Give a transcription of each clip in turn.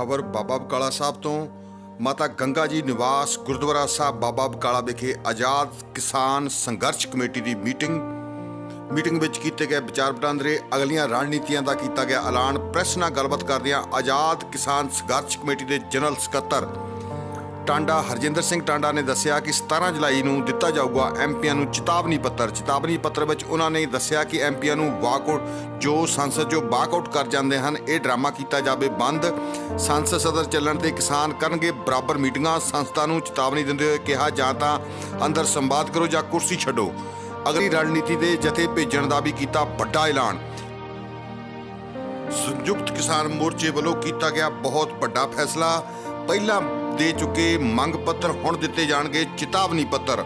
ਖਬਰ ਬਾਬਾ ਬਕਾਲਾ ਸਾਹਿਬ ਤੋਂ। ਮਾਤਾ ਗੰਗਾ ਜੀ ਨਿਵਾਸ ਗੁਰਦੁਆਰਾ ਸਾਹਿਬ ਬਾਬਾ ਬਕਾਲਾ ਵਿਖੇ ਆਜ਼ਾਦ ਕਿਸਾਨ ਸੰਘਰਸ਼ ਕਮੇਟੀ ਦੀ ਮੀਟਿੰਗ। ਮੀਟਿੰਗ ਵਿੱਚ ਕੀਤੇ ਗਏ ਵਿਚਾਰ ਵਟਾਂਦਰੇ, ਅਗਲੀਆਂ ਰਣਨੀਤੀਆਂ ਦਾ ਕੀਤਾ ਗਿਆ ਐਲਾਨ। ਪ੍ਰੈਸ ਨਾਲ ਗੱਲਬਾਤ ਕਰਦਿਆਂ ਆਜ਼ਾਦ ਕਿਸਾਨ ਸੰਘਰਸ਼ ਕਮੇਟੀ ਦੇ ਜਨਰਲ ਸਕੱਤਰ ਟਾਂਡਾ, ਹਰਜਿੰਦਰ ਸਿੰਘ ਟਾਂਡਾ ਨੇ ਦੱਸਿਆ ਕਿ 17 ਜੁਲਾਈ ਨੂੰ ਦਿੱਤਾ ਜਾਊਗਾ ਐਮਪੀਆਂ ਨੂੰ ਚੇਤਾਵਨੀ ਪੱਤਰ। ਚੇਤਾਵਨੀ ਪੱਤਰ ਵਿੱਚ ਉਹਨਾਂ ਨੇ ਦੱਸਿਆ ਕਿ ਐਮਪੀਆਂ ਨੂੰ ਵਾਕਆਊਟ ਜੋ ਸੰਸਦ ਜੋ ਵਾਕਆਊਟ ਕਰ ਜਾਂਦੇ ਹਨ, ਇਹ ਡਰਾਮਾ ਕੀਤਾ ਜਾਵੇ ਬੰਦ। ਸੰਸਦ ਸਦਰ ਚੱਲਣ ਤੇ ਕਿਸਾਨ ਕਰਨਗੇ ਬਰਾਬਰ ਮੀਟਿੰਗਾਂ। ਸੰਸਥਾ ਨੂੰ ਚੇਤਾਵਨੀ ਦਿੰਦੇ ਹੋਏ ਕਿਹਾ, ਜਾਂ ਤਾਂ ਅੰਦਰ ਸੰਵਾਦ ਕਰੋ ਜਾਂ ਕੁਰਸੀ ਛੱਡੋ। ਅਗਲੀ ਰਣਨੀਤੀ ਦੇ ਜਥੇ ਭੇਜਣ ਦਾ ਵੀ ਕੀਤਾ ਵੱਡਾ ਐਲਾਨ। ਸੰਯੁਕਤ ਕਿਸਾਨ ਮੋਰਚੇ ਵੱਲੋਂ ਕੀਤਾ ਗਿਆ ਬਹੁਤ ਵੱਡਾ ਫੈਸਲਾ। ਪਹਿਲਾਂ ਦੇ ਚੁੱਕੇ ਮੰਗ ਪੱਤਰ ਹੁਣ ਦਿੱਤੇ ਜਾਣਗੇ ਚੇਤਾਵਨੀ ਪੱਤਰ।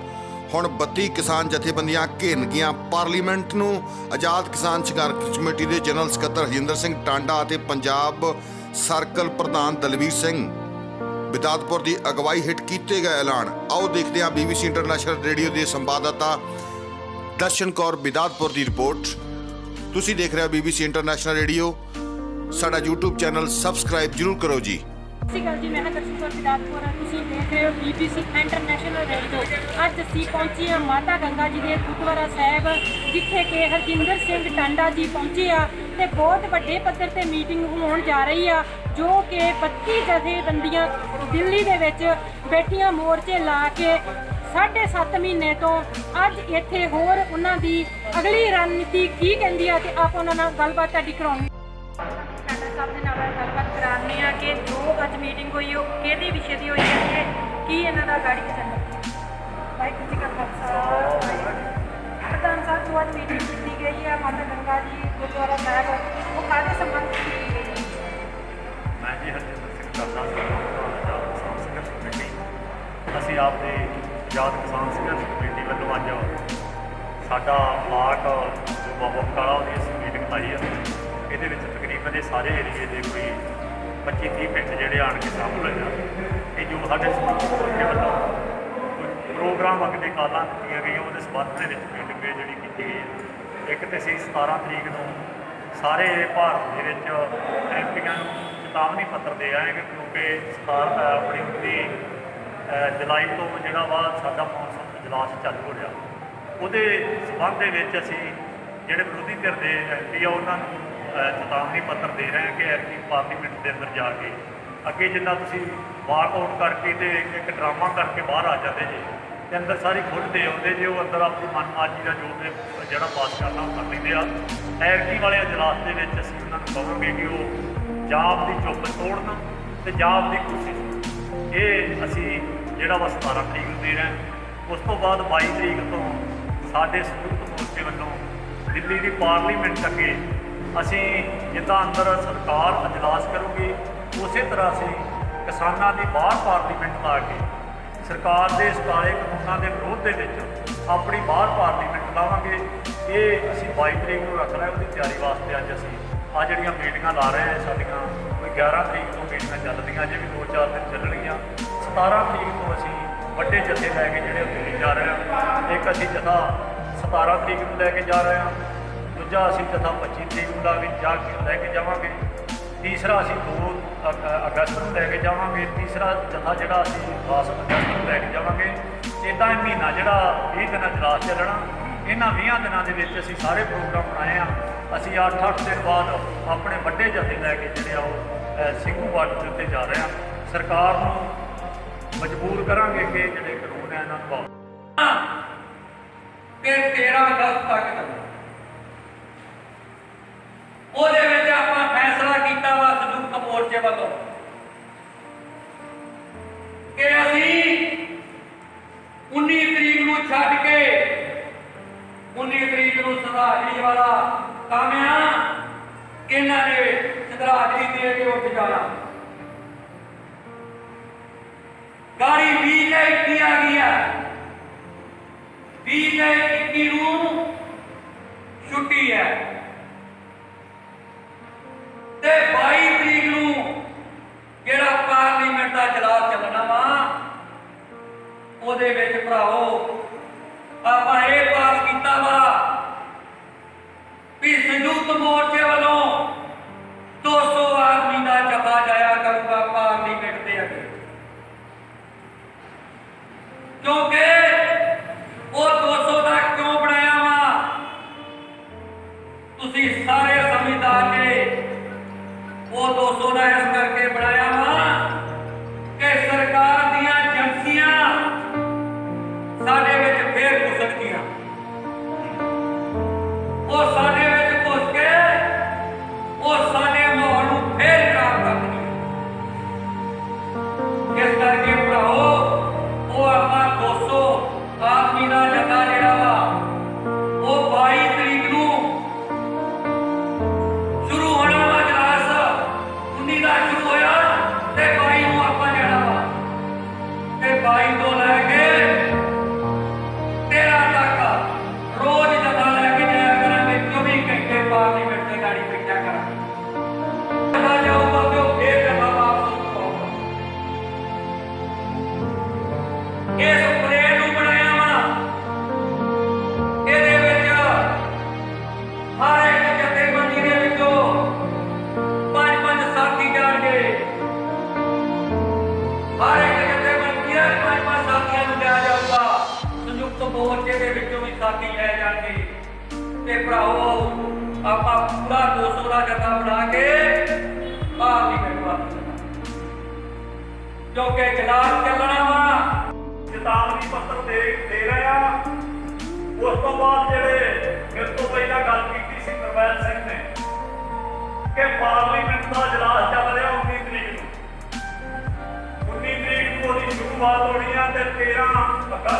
ਹੁਣ 32 ਕਿਸਾਨ ਜਥੇਬੰਦੀਆਂ ਘੇਰਨਗੀਆਂ ਪਾਰਲੀਮੈਂਟ ਨੂੰ। ਆਜ਼ਾਦ ਕਿਸਾਨ ਸੰਘਰਸ਼ ਕਮੇਟੀ ਦੇ ਜਨਰਲ ਸਕੱਤਰ ਹਰਜਿੰਦਰ ਸਿੰਘ ਟਾਂਡਾ ਅਤੇ ਪੰਜਾਬ ਸਰਕਲ ਪ੍ਰਧਾਨ ਦਲਵੀਰ ਸਿੰਘ। ਬਿਦਾਤਪੁਰ ਦੀ ਅਗਵਾਈ ਹੇਠ ਕੀਤੇ ਗਏ ਐਲਾਨ। ਆਓ ਦੇਖਦੇ ਹਾਂ ਬੀਬੀਸੀ ਇੰਟਰਨੈਸ਼ਨਲ ਰੇਡੀਓ ਦੇ ਸੰਵਾਦਦਾਤਾ ਦਰਸ਼ਨ ਕੌਰ ਬਿਦਾਤਪੁਰ ਦੀ ਰਿਪੋਰਟ। ਤੁਸੀਂ ਦੇਖ ਰਹੇ ਹੋ ਬੀਬੀਸੀ ਇੰਟਰਨੈਸ਼ਨਲ ਰੇਡੀਓ। ਸਾਡਾ YouTube ਚੈਨਲ ਸਬਸਕ੍ਰਾਈਬ ਜਰੂਰ ਕਰੋ ਜੀ। ਸਤਿ ਸ਼੍ਰੀ ਅਕਾਲ ਜੀ, ਮੈਂ ਹਾਂ ਦਰਸ਼ਨ ਤੁਸੀਂ ਦੇਖ ਰਹੇ ਹੋ BBC ਇੰਟਰਨੈਸ਼ਨਲ ਰੇਡੀਓ ਅੱਜ ਅਸੀਂ ਪਹੁੰਚੇ ਹਾਂ ਮਾਤਾ ਗੰਗਾ ਜੀ ਦੇ ਗੁਰਦੁਆਰਾ ਸਾਹਿਬ, ਜਿੱਥੇ ਕਿ ਹਰਜਿੰਦਰ ਸਿੰਘ ਟਾਂਡਾ ਜੀ ਪਹੁੰਚੇ ਆ ਤੇ ਬਹੁਤ ਵੱਡੇ ਪੱਧਰ ਤੇ ਮੀਟਿੰਗ ਹੋਣ ਜਾ ਰਹੀ ਆ, ਜੋ ਕਿ 32 ਜਥੇਬੰਦੀਆਂ ਦਿੱਲੀ ਦੇ ਵਿੱਚ ਬੈਠੀਆਂ ਮੋਰਚੇ ਲਾ ਕੇ ਸਾਢੇ ਸੱਤ ਮਹੀਨੇ ਤੋਂ ਅੱਜ ਇੱਥੇ ਹੋਰ ਉਹਨਾਂ ਦੀ ਅਗਲੀ ਰਣਨੀਤੀ ਕੀ ਕਹਿੰਦੀ ਆ ਤੇ ਆਪਾਂ ਉਹਨਾਂ ਨਾਲ ਗੱਲਬਾਤ ਤੁਹਾਡੀ ਕਰਾਉਣੀ ਗੱਲਬਾਤ ਆ ਕਿ ਜੋ ਅੱਜ ਮੀਟਿੰਗ ਹੋਈ ਉਹ ਕਿਹਦੇ ਵਿਸ਼ੇ ਦੀ ਹੋਈ ਹੈ ਕੀ ਇਹਨਾਂ ਦਾ ਗਾੜੀ ਚੱਲਦਾ ਵਾਹਿਗੁਰੂ ਜੀ ਕਾ ਖਾਲਸਾ ਪ੍ਰਧਾਨ ਸਾਹਿਬ, ਜੋ ਅੱਜ ਮੀਟਿੰਗ ਕੀਤੀ ਗਈ ਹੈ ਮਾਤਾ ਗੰਗਾ ਜੀ, ਗੁਰਦੁਆਰਾ ਸਾਹਿਬ, ਉਹ ਕਾਹਦੇ ਸੰਬੰਧ ਕੀਤੀ ਗਈ ਮੈਂ ਜੀ ਹਰਜਿੰਦਰ ਸਿੰਘ ਕਰਦਾ ਆਜ਼ਾਦ ਕਮੇਟੀ। ਅਸੀਂ ਆਪਦੇ ਆਜ਼ਾਦ ਕਿਸਾਨ ਸੰਘਰਸ਼ ਕਮੇਟੀ ਵੱਲੋਂ ਅੱਜ ਸਾਡਾ ਬਲਾਕ ਬਾਬਾ ਬਕਾਲਾ ਦੀ ਅਸੀਂ ਮੀਟਿੰਗ ਲਾਈ ਹੈ ਇਹਦੇ ਵਿੱਚ ਤਕਰੀਬਨ ਇਹ ਸਾਰੇ ਏਰੀਏ ਦੇ ਕੋਈ 25 30 ਪਿੰਡ ਜਿਹੜੇ ਆਣ ਕੇ ਸ਼ਾਮਲ ਹੋਏ ਆ। ਇਹ ਜੋ ਸਾਡੇ ਸਮੂਹ ਮੋਰਚੇ ਵੱਲੋਂ ਕੋਈ ਪ੍ਰੋਗਰਾਮ ਅਗਲੇ ਕਾਲਾਂ ਦਿੱਤੀਆਂ ਗਈਆਂ, ਉਹਦੇ ਸੰਬੰਧ ਦੇ ਵਿੱਚ ਪਿੰਡ ਪੇ ਜਿਹੜੀ ਕੀਤੀ ਗਈ ਹੈ ਇੱਕ ਤੇ ਸੀ 17 ਤਰੀਕ ਨੂੰ ਸਾਰੇ ਭਾਰਤ ਦੇ ਵਿੱਚ ਐਮਪੀਆਂ ਨੂੰ ਚੇਤਾਵਨੀ ਪੱਤਰ ਦੇ ਆਏ ਕਿ ਕਿਉਂਕਿ 17 ਆਪਣੀ 29 ਜੁਲਾਈ ਤੋਂ ਜਿਹੜਾ ਵਾ ਸਾਡਾ ਮੌਸਮ ਇਜਲਾਸ ਚਾਲੂ ਹੋ ਰਿਹਾ। ਉਹਦੇ ਸਬੰਧ ਦੇ ਵਿੱਚ ਅਸੀਂ ਜਿਹੜੇ ਵਿਰੋਧੀ ਧਿਰ ਦੇ ਐਮਪੀ ਆ, ਉਹਨਾਂ ਨੂੰ ਚੇਤਾਵਨੀ ਪੱਤਰ ਦੇ ਰਹੇ ਹਾਂ ਕਿ ਐਮਪੀ ਪਾਰਲੀਮੈਂਟ ਦੇ ਅੰਦਰ ਜਾ ਕੇ ਅੱਗੇ ਜਿੰਨਾ ਤੁਸੀਂ ਵਾਕ ਆਊਟ ਕਰਕੇ ਤੇ ਇੱਕ ਡਰਾਮਾ ਕਰਕੇ ਬਾਹਰ ਆ ਜਾਂਦੇ ਜੀ ਤੇ ਅੰਦਰ ਸਾਰੀ ਖੁੱਲ੍ਹ ਦੇ ਆਉਂਦੇ ਜੇ, ਉਹ ਅੰਦਰ ਆਪਣੀ ਮਨਮਾਜੀ ਦਾ ਜੋ ਵੀ ਜਿਹੜਾ ਪਾਸ ਕਰਨਾ ਉਹ ਕਰ ਲੈਂਦੇ ਆ। ਐਰਕੀ ਵਾਲੇ ਇਜਲਾਸ ਦੇ ਵਿੱਚ ਅਸੀਂ ਉਹਨਾਂ ਨੂੰ ਕਹਾਂਗੇ ਕਿ ਉਹ ਜਾਂ ਦੀ ਚੁੱਪ ਤੋੜਨ ਤੇ ਜਾਂ ਦੀ ਕੁਰਸੀ ਇਹ ਅਸੀਂ ਜਿਹੜਾ ਵਾ 17 ਤਰੀਕ ਨੂੰ ਦੇ ਰਹੇ ਹਾਂ। ਉਸ ਤੋਂ ਬਾਅਦ 22 ਤਰੀਕ ਤੋਂ ਸਾਡੇ ਸੰਯੁਕਤ ਮੋਰਚੇ ਵੱਲੋਂ ਦਿੱਲੀ ਦੀ ਪਾਰਲੀਮੈਂਟ ਅੱਗੇ ਅਸੀਂ ਜਿੱਦਾਂ ਅੰਦਰ ਸਰਕਾਰ ਅਜਲਾਸ ਕਰੂਗੀ, ਉਸੇ ਤਰ੍ਹਾਂ ਅਸੀਂ ਕਿਸਾਨਾਂ ਦੀ ਬਾਹਰ ਪਾਰਲੀਮੈਂਟ ਲਾ ਕੇ, ਸਰਕਾਰ ਦੇ ਇਸ ਕਾਨੂੰਨਾਂ ਦੇ ਵਿਰੋਧ ਦੇ ਵਿੱਚ ਆਪਣੀ ਬਾਹਰ ਪਾਰਲੀਮੈਂਟ ਲਾਵਾਂਗੇ। ਇਹ ਅਸੀਂ 22 ਤਰੀਕ ਨੂੰ ਰੱਖ ਰਹੇ ਉਹਦੀ ਤਿਆਰੀ ਵਾਸਤੇ ਅੱਜ ਅਸੀਂ ਆ ਜਿਹੜੀਆਂ ਮੀਟਿੰਗਾਂ ਲਾ ਰਹੇ ਹਾਂ ਸਾਡੀਆਂ, ਕੋਈ 11 ਤਰੀਕ ਤੋਂ ਮੀਟਿੰਗਾਂ ਚੱਲਦੀਆਂ, ਜੇ ਵੀ 2-4 ਦਿਨ ਚੱਲਣਗੀਆਂ 17 ਤਰੀਕ ਤੋਂ ਅਸੀਂ ਵੱਡੇ ਜਥੇ ਲੈ ਕੇ ਜਿਹੜੇ ਉਹ ਦਿੱਲੀ ਜਾ ਰਹੇ ਹਾਂ। ਇੱਕ ਅਸੀਂ ਜਥਾ 17 ਤਰੀਕ ਨੂੰ ਲੈ ਕੇ ਜਾ ਰਹੇ ਹਾਂ ਦੂਜਾ ਅਸੀਂ ਜਥਾ 25 ਤਰੀਕ ਨੂੰ ਲਾ ਕੇ ਜਾ ਕੇ ਲੈ ਕੇ ਜਾਵਾਂਗੇ। ਤੀਸਰਾ ਅਸੀਂ 2 ਅਗਸਤ ਨੂੰ ਲੈ ਕੇ ਜਾਵਾਂਗੇ। ਤੀਸਰਾ ਜਥਾ ਜਿਹੜਾ ਅਸੀਂ 10 ਅਗਸਤ ਨੂੰ ਲੈ ਕੇ ਜਾਵਾਂਗੇ। ਇਦਾਂ ਇਹ ਮਹੀਨਾ ਜਿਹੜਾ 20 ਦਿਨਾਂ ਜਲਾਸ ਚੱਲਣਾ। ਇਹਨਾਂ 20 ਦਿਨਾਂ ਦੇ ਵਿੱਚ ਅਸੀਂ ਸਾਰੇ ਪ੍ਰੋਗਰਾਮ ਬਣਾਏ ਆ। ਅਸੀਂ 8-8 ਦਿਨ ਬਾਅਦ ਆਪਣੇ ਵੱਡੇ ਜਥੇ ਲੈ ਕੇ ਜਿਹੜੇ ਆ ਉਹ ਅ, ਸਿੰਘੂ ਬਾਰਡਰ ਦੇ ਉੱਤੇ ਜਾ ਰਹੇ ਆ। ਸਰਕਾਰ ਨੂੰ ਮਜਬੂਰ ਕਰਾਂਗੇ ਕਿ ਜਿਹੜੇ ਕਾਨੂੰਨ ਹੈ ਇਹਨਾਂ ਨੂੰ ਪਾਓ ਕਿ 13 ਅਗਸਤ ਤੱਕ ਉਹਦੇ ਵਿੱਚ ਆਪਾਂ ਫੈਸਲਾ ਕੀਤਾ ਵਾ ਸੰਯੁਕਤ ਮੋਰਚੇ ਵੱਲੋਂ ਕਿ ਅਸੀਂ 19 ਤਰੀਕ ਨੂੰ ਛੱਡ ਕੇ 19 ਤਰੀਕ ਨੂੰ ਸ਼ਰਧਾਂਜਲੀ ਵਾਲਾ ਕੰਮ ਆ ਇਹਨਾਂ ਨੇ ਸ਼ਰਧਾਂਜਲੀ ਦੇ ਕੇ ਉੱਠ ਜਾਣਾ। ਗਾੜੀ 20 ਤੇ 21 ਆ ਗਈ ਆ। 20 ਤੇ 21 ਨੂੰ ਛੁੱਟੀ ਹੈ। ਤੇ 22 ਤਰੀਕ ਨੂੰ ਜਿਹੜਾ ਪਾਰਲੀਮੈਂਟ ਦਾ ਜਲਾਸ ਚੱਲਣਾ ਵਾ, ਉਹਦੇ ਵਿੱਚ ਭਰਾਓ ਆਪਾਂ ਇਹ ਪਾਸ ਕੀਤਾ ਵਾ ਵੀ ਸੰਯੁਕਤ ਮੋਰਚੇ ਵੱਲੋਂ 200 ਆਦਮੀ ਦਾ ਜਥਾ ਜਾਇਆ ਕਰੂਗਾ ਪਾਰਲੀਮੈਂਟ ਦੇ ਅੱਗੇ। ਕਿਉਂਕਿ ਸਾਥੀ ਲੈ ਜਾਣਗੇ। ਤੇ ਭਰਾਓ ਆਪਾਂ ਪੂਰਾ 200 ਦਾ ਜਥਾ ਬਣਾ ਕੇ ਪਾਰਲੀਮੈਂਟ ਵਾਪਸ ਕਿਉਂਕਿ ਜਲਾਸ ਚੱਲਣਾ ਵਾ ਚੇਤਾਵਨੀ ਪੱਤਰ ਦੇ ਦੇ ਰਹੇ। ਆ ਉਸ ਤੋਂ ਬਾਅਦ ਜਿਹੜੇ ਮੇਰੇ ਤੋਂ ਪਹਿਲਾਂ ਗੱਲ ਕੀਤੀ ਸੀ ਪ੍ਰਵੈਲ ਸਿੰਘ ਨੇ, ਕਿ ਪਾਰਲੀਮੈਂਟ ਦਾ ਇਜਲਾਸ ਚੱਲ ਰਿਹਾ 19 ਤਰੀਕ ਨੂੰ। 19 ਤਰੀਕ ਨੂੰ ਉਹਦੀ ਸ਼ੁਰੂਆਤ ਹੋਣੀ ਆ ਤੇ 13 ਤੱਕ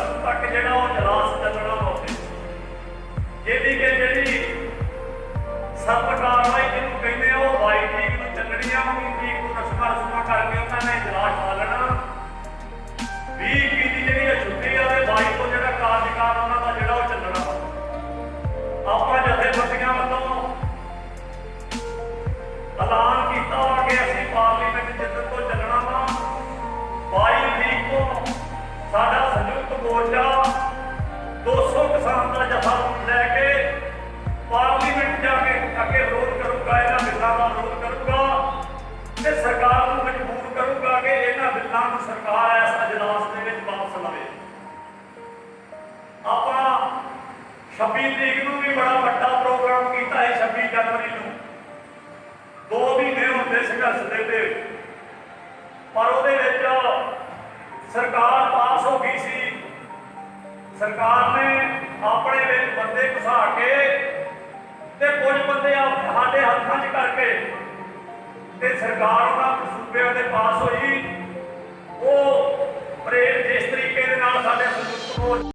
ਬਿੱਲਾਂ ਕਰੂਗਾ ਤੇ ਸਰਕਾਰ ਨੂੰ ਮਜਬੂਰ ਕਰੂਗਾ ਕਿ ਇਹਨਾਂ ਬਿੱਲਾਂ ਨੂੰ ਸਰਕਾਰ ਇਸ ਅਜਲਾਸ ਦੇ ਵਿੱਚ ਵਾਪਸ ਲਵੇ। ਆਪਾਂ 26 ਤਰੀਕ ਨੂੰ ਵੀ ਬੜਾ ਵੱਡਾ ਪ੍ਰੋਗਰਾਮ ਕੀਤਾ ਹੈ 26 ਜਨਵਰੀ ਨੂੰ। ਦੋ ਮਹੀਨੇ ਹੁੰਦੇ ਸੰਘਰਸ਼ ਦੇ ਤੇ। ਪਰ ਉਹਦੇ ਵਿੱਚ ਸਰਕਾਰ ਪਾਸ ਹੋ ਗਈ ਸੀ। ਸਰਕਾਰ ਨੇ ਆਪਣੇ ਵਿੱਚ ਬੰਦੇ ਘੁਸਾ ਕੇ ਤੇ ਕੁਝ ਬੰਦੇ ਆਪ- ਸਾਡੇ ਹੱਥਾਂ 'ਚ ਕਰਕੇ ਤੇ ਸਰਕਾਰ ਉਹਨਾਂ ਸੂਬਿਆਂ ਦੇ ਪਾਸ ਹੋਈ, ਉਹ ਪਰੇਡ ਜਿਸ ਤਰੀਕੇ ਦੇ ਨਾਲ ਸਾਡੇ ਸੰਯੁਕਤ ਹੋ